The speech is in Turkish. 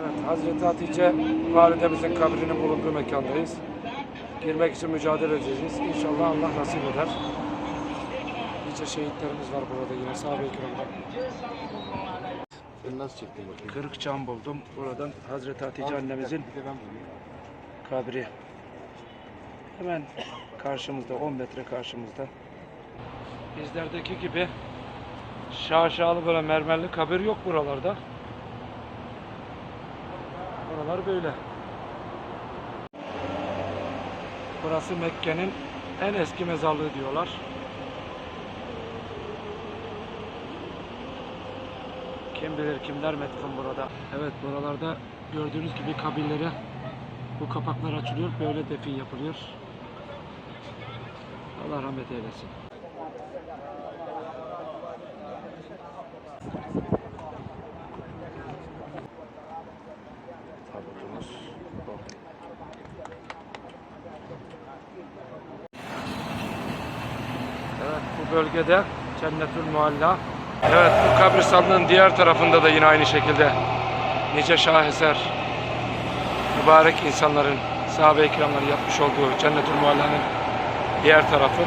Evet, Hazreti Hatice validemizin kabrinin bulunduğu mekandayız. Girmek için mücadele edeceğiz. İnşallah Allah nasip eder. Nice şehitlerimiz var burada yine sahabe-i kiramda. Sen nasıl çektin bakayım? Kırık cam buldum. Buradan Hazreti Hatice annemizin kabri. Hemen karşımızda, 10 metre karşımızda. Bizlerdeki gibi şaşalı böyle mermerli kabir yok buralarda. Buralar böyle. Burası Mekke'nin en eski mezarlığı diyorlar. Kim bilir kimler metfun burada. Evet buralarda gördüğünüz gibi kabirlere bu kapaklar açılıyor. Böyle defin yapılıyor. Allah rahmet eylesin. Tabutumuz bu. Evet bu bölgede Cennetül Mualla. Evet bu kabristanlığın diğer tarafında da yine aynı şekilde nice şaheser mübarek insanların sahabe-i kiramların yapmış olduğu Cennetül Mualla'nın diğer tarafı.